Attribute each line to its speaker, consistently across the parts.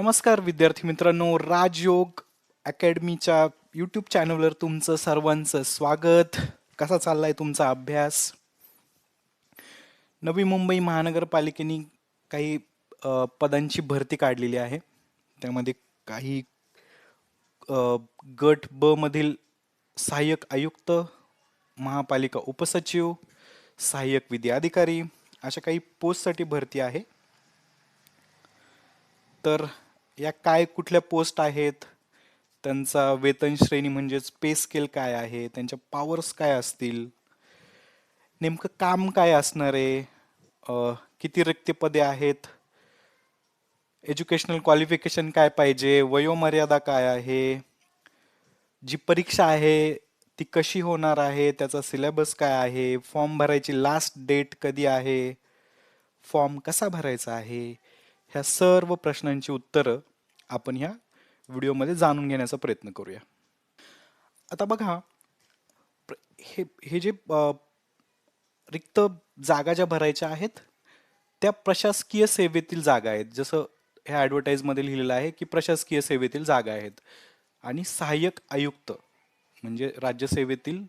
Speaker 1: नमस्कार विद्यार्थी मित्रांनो राजयोग अकॅडमीच्या यूट्यूब चॅनलवर तुमचं सर्वांचं स्वागत. कसा चाललाय तुमचा अभ्यास? नवी मुंबई महानगरपालिकेने काही पदांची भरती काढलेली आहे. त्यामध्ये काही गट ब मधील सहाय्यक आयुक्त महापालिका उपसचिव सहाय्यक विधी अधिकारी अशा काही पोस्टसाठी भरती आहे. तर या काय कुठल्या पोस्ट आहेत? त्यांचा वेतन श्रेणी म्हणजेच पे स्केल काय आहे? त्यांच्या पॉवर्स काय असतील? नेमकं काम काय असणार आहे? किती रिक्त पदे आहेत? एज्युकेशनल क्वालिफिकेशन काय पाहिजे? वयोमर्यादा काय आहे? जी परीक्षा आहे ती कशी होणार आहे? त्याचा सिलेबस काय आहे? फॉर्म भरायची लास्ट डेट कधी आहे? फॉर्म कसा भरायचा आहे? ह्या सर्व प्रश्नांची उत्तरं आपण ह्या व्हिडिओमध्ये जाणून घेण्याचा प्रयत्न करूया. आता बघा प्र- हे हे जे रिक्त जागा ज्या भरायच्या आहेत त्या प्रशासकीय सेवेतील जागा आहेत. जसं ह्या ॲडव्हर्टाईजमध्ये लिहिलेलं आहे की प्रशासकीय सेवेतील जागा आहेत. आणि सहाय्यक आयुक्त म्हणजे राज्यसेवेतील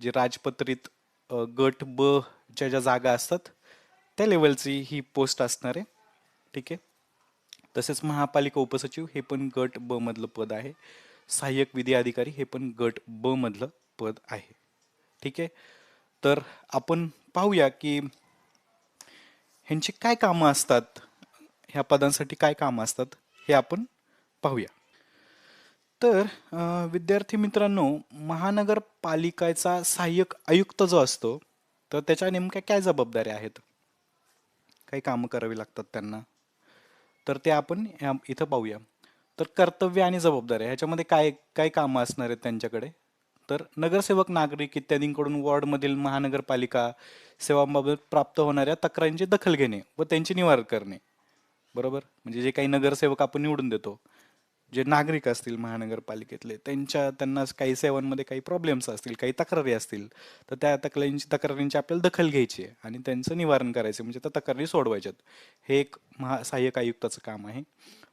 Speaker 1: जे राजपत्रित गट ब च्या ज्या जागा असतात त्या लेवलची ही पोस्ट असणार आहे. ठीक आहे? तसेच महापालिका उपसचिव हे पण गट ब मधलं पद आहे. सहाय्यक विधी अधिकारी हे पण गट ब मधलं पद आहे. ठीक आहे? तर आपण पाहूया की ह्यांची काय कामं असतात? ह्या पदांसाठी काय कामं असतात? हे आपण पाहूया. तर विद्यार्थी मित्रांनो महानगरपालिकेचा सहाय्यक आयुक्त जो असतो तर त्याच्या नेमक्या काय जबाबदाऱ्या आहेत? काही कामं करावी लागतात त्यांना? तर ते आपण इथं पाहूया. तर कर्तव्य आणि जबाबदाऱ्या ह्याच्यामध्ये काय काय कामं असणार आहेत त्यांच्याकडे? तर नगरसेवक नागरिक इत्यादींकडून वॉर्डमधील महानगरपालिका सेवांबाबत प्राप्त होणाऱ्या तक्रारींची दखल घेणे व त्यांची निवारण करणे. बरोबर? म्हणजे जे काही नगरसेवक आपण निवडून देतो जे नागरिक असतील महानगरपालिकेतले त्यांच्या त्यांना काही सेवांमध्ये काही प्रॉब्लेम्स असतील काही तक्रारी असतील तर त्या तक्रारींची तक्रारींची आपल्याला दखल घ्यायची आहे आणि त्यांचं निवारण करायचं म्हणजे त्या तक्रारी सोडवायच्यात. हे एक महा सहाय्यक आयुक्ताचं काम आहे.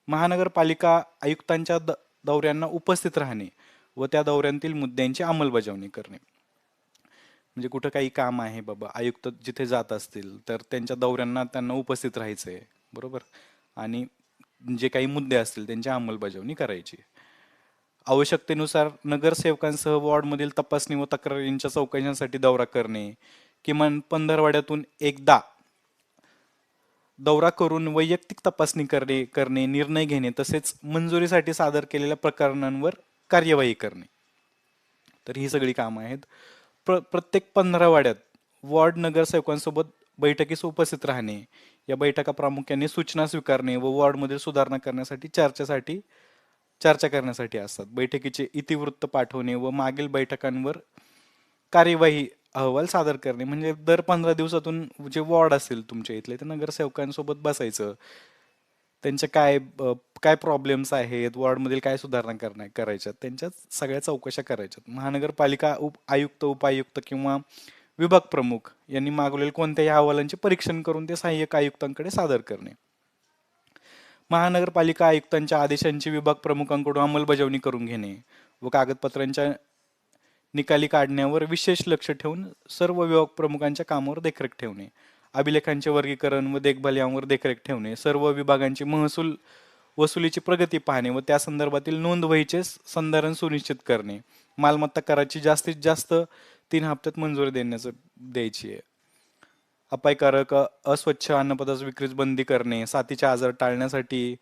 Speaker 1: महानगरपालिका आयुक्तांच्या द दौऱ्यांना उपस्थित राहणे व त्या दौऱ्यांतील मुद्द्यांची अंमलबजावणी करणे. म्हणजे कुठं काही काम आहे बाबा आयुक्त जिथे जात असतील तर त्यांच्या दौऱ्यांना त्यांना उपस्थित राहायचं आहे बरोबर? आणि जे काही मुद्दे असतील त्यांची अंमलबजावणी करायची. आवश्यकतेनुसार नगरसेवकांसह वॉर्डमधील तपासणी व तक्रारींच्या चौकशांसाठी दौरा करणे किमान पंधरवाड्यातून एकदा दौरा करून वैयक्तिक तपासणी करणे करणे निर्णय घेणे तसेच मंजुरीसाठी सादर केलेल्या प्रकरणांवर कार्यवाही करणे. तर ही सगळी कामं आहेत. प्र प्रत्येक पंधरावाड्यात वॉर्ड नगरसेवकांसोबत बैठकीस उपस्थित राहणे या बैठका प्रामुख्याने सूचना स्वीकारणे व वॉर्डमधील सुधारणा करण्यासाठी चर्चेसाठी चर्चा करण्यासाठी असतात. बैठकीचे इतिवृत्त पाठवणे व मागील बैठकांवर कार्यवाही अहवाल सादर करणे म्हणजे दर पंधरा दिवसातून जे वॉर्ड असेल तुमच्या इथले ते नगरसेवकांसोबत बसायचं. त्यांच्या काय काय प्रॉब्लेम्स आहेत वॉर्डमधील काय सुधारणा करण्या करायच्या त्यांच्या सगळ्या चौकशा करायच्यात. महानगरपालिका उप आयुक्त उपायुक्त किंवा विभाग प्रमुख यांनी मागवलेल्या कोणत्याही अहवालांचे परीक्षण करून ते सहाय्यक आयुक्तांकडे सादर करणे. महानगरपालिका आयुक्तांच्या आदेशांची विभाग प्रमुखांकडून अंमलबजावणी करून घेणे व कागदपत्रांच्या निकाली काढण्यावर विशेष लक्ष ठेवून सर्व विभाग प्रमुखांच्या कामावर देखरेख ठेवणे अभिलेखांचे वर्गीकरण व देखभाल यावर देखरेख ठेवणे सर्व विभागांची महसूल वसुलीची प्रगती पाहणे व त्या संदर्भातील नोंदवहीचे संधारण सुनिश्चित करणे मालमत्ता कराची जास्तीत जास्त तीन हप्त्यात मंजुरी देण्याचं द्यायची आहे. अपायकारक अस्वच्छ अन्नपदार्थ विक्रीस बंदी करणे साथीचे आजार टाळण्यासाठी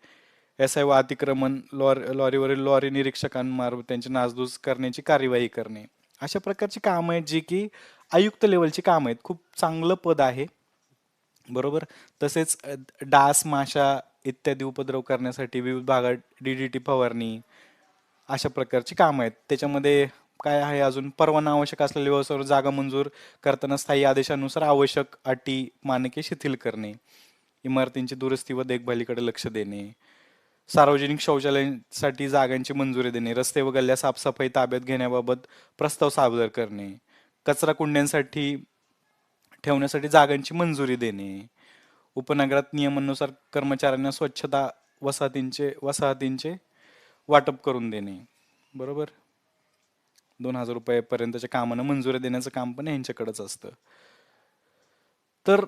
Speaker 1: एस आय व अतिक्रमण लॉरी लॉरीवरील लॉरी निरीक्षकांमार्फत त्यांची नासधूस करण्याची कार्यवाही करणे. अशा प्रकारची कामं आहेत जी की आयुक्त लेवलची कामं आहेत. खूप चांगलं पद आहे. बरोबर? तसेच डास माशा इत्यादी उपद्रव करण्यासाठी विविध भागात डी डी टी फवारणी अशा प्रकारची कामं आहेत. त्याच्यामध्ये काय आहे अजून? परवाना आवश्यक असलेल्या व्यवसायावर जागा मंजूर करताना स्थायी आदेशानुसार आवश्यक अटी मानके शिथिल करणे इमारतींची दुरुस्ती व देखभालीकडे लक्ष देणे सार्वजनिक शौचालयांसाठी जागांची मंजुरी देणे रस्ते व गल्ल्या साफसफाई ताब्यात घेण्याबाबत प्रस्ताव सादर करणे कचरा कुंड्यांसाठी ठेवण्यासाठी जागांची मंजुरी देणे उपनगरात नियमानुसार कर्मचाऱ्यांना स्वच्छता वसाहतींचे वसाहतींचे वाटप करून देणे. बरोबर? दोन हजार रुपयापर्यंतच्या कामानं मंजुरी देण्याचं काम पण यांच्याकडेच असतं. तर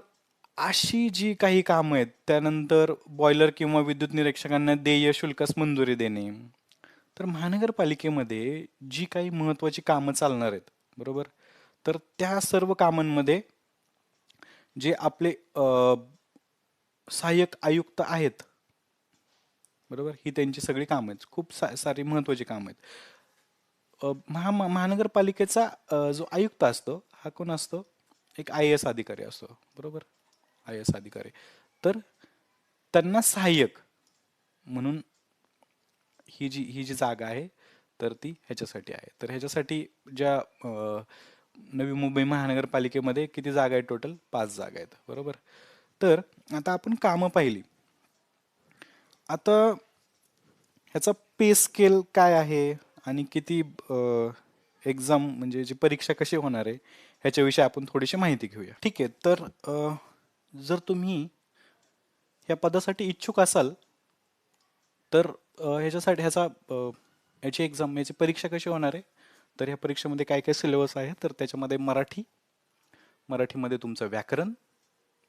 Speaker 1: अशी जी काही कामं आहेत त्यानंतर बॉयलर किंवा विद्युत निरीक्षकांना देय शुल्कास मंजुरी देणे. तर महानगरपालिकेमध्ये जी काही महत्त्वाची कामं चालणार आहेत बरोबर? तर त्या सर्व कामांमध्ये जे आपले सहाय्यक आयुक्त आहेत बरोबर? ही त्यांची सगळी कामं आहेत. खूप सा सारी महत्त्वाची कामं आहेत. अ, महा महा- महानगरपालिकेचा अ, जो आयुक्त असतो हा कोण असतो? एक आय एस अधिकारी असतो बरोबर? आय एस अधिकारी. तर त्यांना सहाय्यक म्हणून ही जी ही जी जागा आहे तर ती ह्याच्यासाठी आहे. तर ह्याच्यासाठी ज्या अ, नवी मुंबई महानगरपालिकेमध्ये किती जागा आहेत टोटल पाच जागा आहेत बरोबर? तर आता आपण कामं पाहिली. आता ह्याचा पे स्केल काय आहे? आणि किती एक्झाम म्हणजे जी परीक्षा कशी होणार आहे ह्याच्याविषयी आपण थोडीशी माहिती घेऊया. ठीक आहे तर अ, जर तुम्ही ह्या पदासाठी इच्छुक असाल तर अ, ह्याच्यासाठी ह्याचा अ, ह्याची एक्झाम याची परीक्षा कशी होणार आहे? तर ह्या परीक्षेमध्ये काय काय सिलेबस आहे? तर त्याच्यामध्ये मराठी मराठीमध्ये तुमचं व्याकरण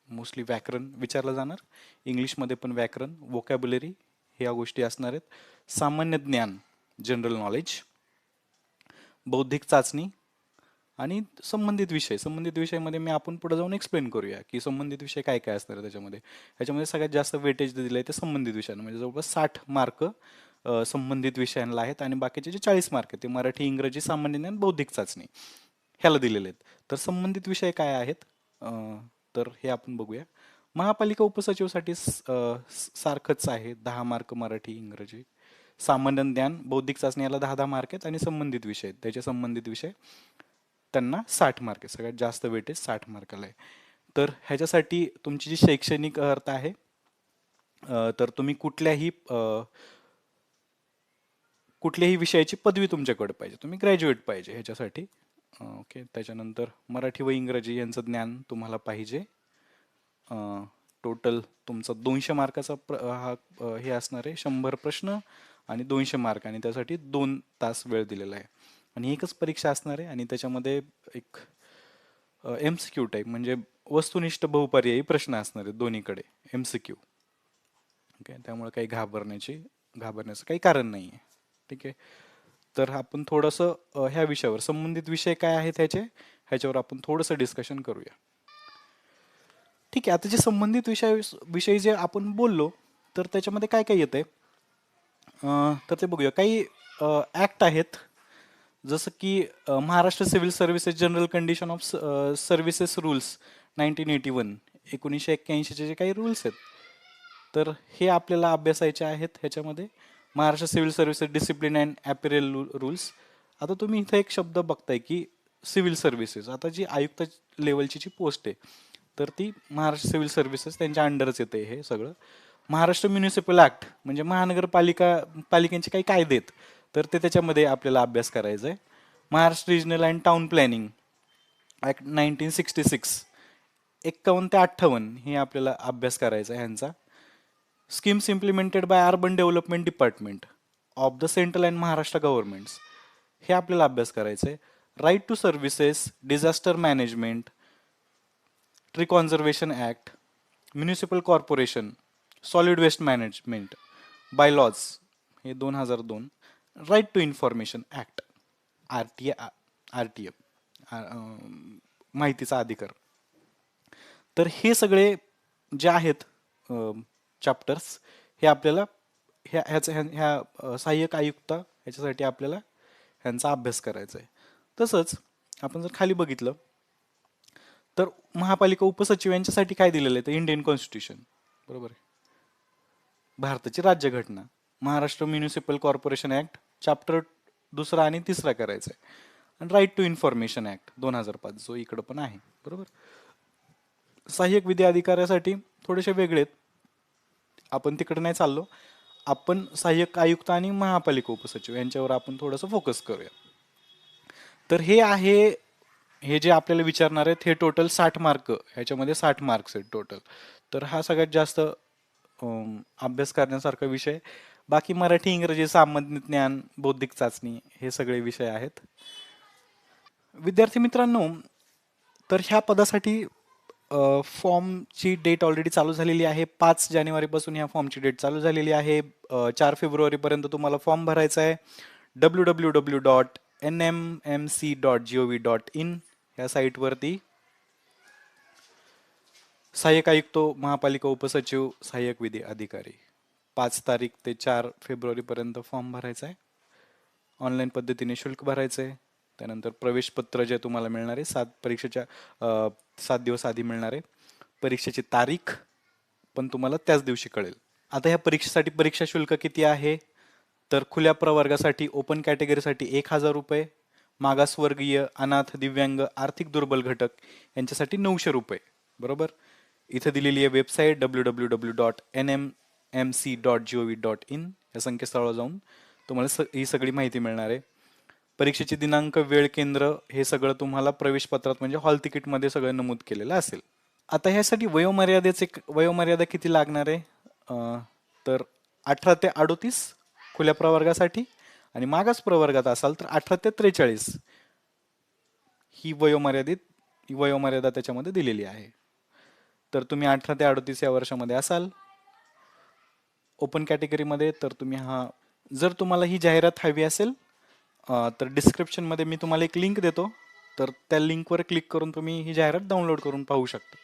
Speaker 1: मोस्टली व्याकरण विचारलं जाणार. इंग्लिशमध्ये पण व्याकरण वोकॅब्युलरी ह्या गोष्टी असणार आहेत. सामान्य ज्ञान. जनरल नॉलेज बौद्धिक चाचणी आणि संबंधित विषय. संबंधित विषयामध्ये मी आपण पुढे जाऊन एक्सप्लेन करूया की संबंधित विषय काय काय असणार त्याच्यामध्ये. ह्याच्यामध्ये सगळ्यात जास्त वेटेज दिलं आहे ते संबंधित विषयांना म्हणजे जवळपास साठ मार्क संबंधित विषयांना आहेत आणि बाकीचे जे चाळीस मार्क आहेत ते मराठी इंग्रजी सामान्य ज्ञान बौद्धिक चाचणी ह्याला दिलेले आहेत. तर संबंधित विषय काय आहेत? तर हे आपण बघूया. महापालिका उपसचिवसाठी स- सारखंच आहे दहा मार्क मराठी इंग्रजी. सामान्य ज्ञान बौद्धिक चाचणी याला दहा दहा मार्क आहेत आणि संबंधित विषय आहेत. त्याचे संबंधित विषय त्यांना साठ मार्क आहे सगळ्यात जास्त वेटेज साठ मार्काला आहे. तर ह्याच्यासाठी तुमची जी शैक्षणिक अर्थ आहे तर तुम्ही कुठल्याही कुठल्याही विषयाची पदवी तुमच्याकडे पाहिजे. तुम्ही ग्रॅज्युएट पाहिजे ह्याच्यासाठी. ओके त्याच्यानंतर मराठी व इंग्रजी यांचं ज्ञान तुम्हाला पाहिजे. टोटल तुमचा दोनशे मार्काचा प्र हा हे असणार आहे. शंभर प्रश्न. आणि दोनशे मार्क. आणि त्यासाठी दोन तास वेळ दिलेला आहे. आणि एकच परीक्षा असणार आहे आणि त्याच्यामध्ये एक एम सी क्यू टाईप म्हणजे वस्तुनिष्ठ बहुपर्यायी प्रश्न असणार आहेत दोन्हीकडे एम सी क्यू ओके? त्यामुळे काही घाबरण्याची घाबरण्याचं काही कारण नाही आहे ठीक आहे? तर आपण थोडंसं ह्या विषयावर संबंधित विषय काय आहेत ह्याचे ह्याच्यावर आपण थोडंसं डिस्कशन करूया. ठीक आहे? आता जे संबंधित विषय विषयी जे आपण बोललो तर त्याच्यामध्ये काय काय येतंय? अं, तर ते बघूया. काही ॲक्ट आहेत. जसं की Maharashtra civil services general condition of services rules nineteen eighty one एकोणीसशे एक्क्याऐंशीचे जे काही रूल्स आहेत. तर हे आपल्याला अभ्यासायचे आहेत ह्याच्यामध्ये. Maharashtra civil services discipline and appeal rules आता तुम्ही इथं एक शब्द बघताय की सिव्हिल सर्व्हिसेस आता जी आयुक्त लेवलची जी पोस्ट आहे तर ती महाराष्ट्र सिव्हिल सर्व्हिसेस त्यांच्या अंडरच येते हे सगळं. महाराष्ट्र म्युनिसिपल ॲक्ट म्हणजे महानगरपालिका पालिकेचे काही कायदे आहेत तर ते त्याच्यामध्ये आपल्याला अभ्यास करायचा आहे Maharashtra regional and town planning act nineteen sixty six एक्कावन्न ते अठ्ठावन्न हे आपल्याला अभ्यास करायचा आहे ह्यांचा. Schemes implemented by urban development department of the central and Maharashtra governments हे आपल्याला अभ्यास करायचं आहे right to services disaster management tree conservation act municipal corporation solid waste management by laws हे दोन हजार दोन right to information act R T R T M माहितीचा अधिकार. तर हे सगळे जे आहेत चॅप्टर्स हे आपल्याला ह्या ह्याचं ह्या ह्या सहाय्यक आयुक्त ह्याच्यासाठी आपल्याला ह्यांचा अभ्यास करायचा आहे तसंच आपण जर खाली बघितलं तर महापालिका उपसचिव यांच्यासाठी काय दिलेलं आहे तर इंडियन कॉन्स्टिट्यूशन बरोबर आहे. भारताची राज्यघटना. Maharashtra municipal corporation act chapter दुसरा आणि तिसरा करायचा आहे आणि राईट टू इन्फॉर्मेशन ॲक्ट दोन हजार पाच जो इकडं पण आहे. बरोबर? सहाय्यक विधी अधिकाऱ्यासाठी थोडेसे वेगळे आहेत. आपण तिकडे नाही चाललो. आपण सहाय्यक आयुक्त आणि महापालिका उपसचिव यांच्यावर आपण थोडंसं फोकस करूया. तर हे आहे हे जे आपल्याला विचारणार आहेत हे टोटल साठ मार्क ह्याच्यामध्ये साठ मार्क्स आहेत टोटल तर हा सगळ्यात जास्त अभ्यास करण्यासारखा विषय. बाकी मराठी इंग्रजी सामान्य ज्ञान बौद्धिक चाचणी हे सगळे विषय आहेत. विद्यार्थी मित्रांनो तर ह्या पदासाठी फॉर्मची डेट ऑलरेडी चालू झालेली आहे. पाच जानेवारीपासून ह्या फॉर्मची डेट चालू झालेली आहे. चार फेब्रुवारीपर्यंत तुम्हाला फॉर्म भरायचा आहे. W W W dot N M M C dot G O V dot in ह्या साईटवरती सहाय्यक आयुक्त महापालिका उपसचिव सहाय्यक विधी अधिकारी. पाच तारीख ते चार फेब्रुवारीपर्यंत फॉर्म भरायचा आहे. ऑनलाईन पद्धतीने शुल्क भरायचं आहे. त्यानंतर प्रवेशपत्र जे तुम्हाला मिळणार आहे सात परीक्षेच्या सात दिवस आधी मिळणार आहे. परीक्षेची तारीख पण तुम्हाला त्याच दिवशी कळेल. आता ह्या परीक्षेसाठी परीक्षा शुल्क किती आहे? तर खुल्या प्रवर्गासाठी ओपन कॅटेगरीसाठी एक हजार रुपये मागासवर्गीय अनाथ दिव्यांग आर्थिक दुर्बल घटक यांच्यासाठी नऊशे रुपये. बरोबर? इथं दिलेली आहे website W W W dot N M M C dot G O V dot in या संकेतस्थळावर जाऊन तुम्हाला स ही सगळी माहिती मिळणार आहे. परीक्षेचे दिनांक वेळ केंद्र हे सगळं तुम्हाला प्रवेशपत्रात म्हणजे हॉल तिकीटमध्ये सगळं नमूद केलेलं असेल. आता ह्यासाठी वयोमर्यादेचे वयोमर्यादा किती लागणार आहे? तर अठरा ते अडोतीस खुल्या प्रवर्गासाठी आणि मागास प्रवर्गात असाल तर अठरा ते त्रेचाळीस ही वयोमर्यादित ही वयोमर्यादा त्याच्यामध्ये दिलेली आहे. तर तुम्ही अठरा ते अडतीस या वर्षामध्ये असाल. ओपन कॅटेगरीमध्ये तर तुम्ही हा जर तुम्हाला ही जाहिरात हवी असेल तर डिस्क्रिप्शनमध्ये मी तुम्हाला एक लिंक देतो. तर त्या लिंकवर क्लिक करून तुम्ही ही जाहिरात डाउनलोड करून पाहू शकता.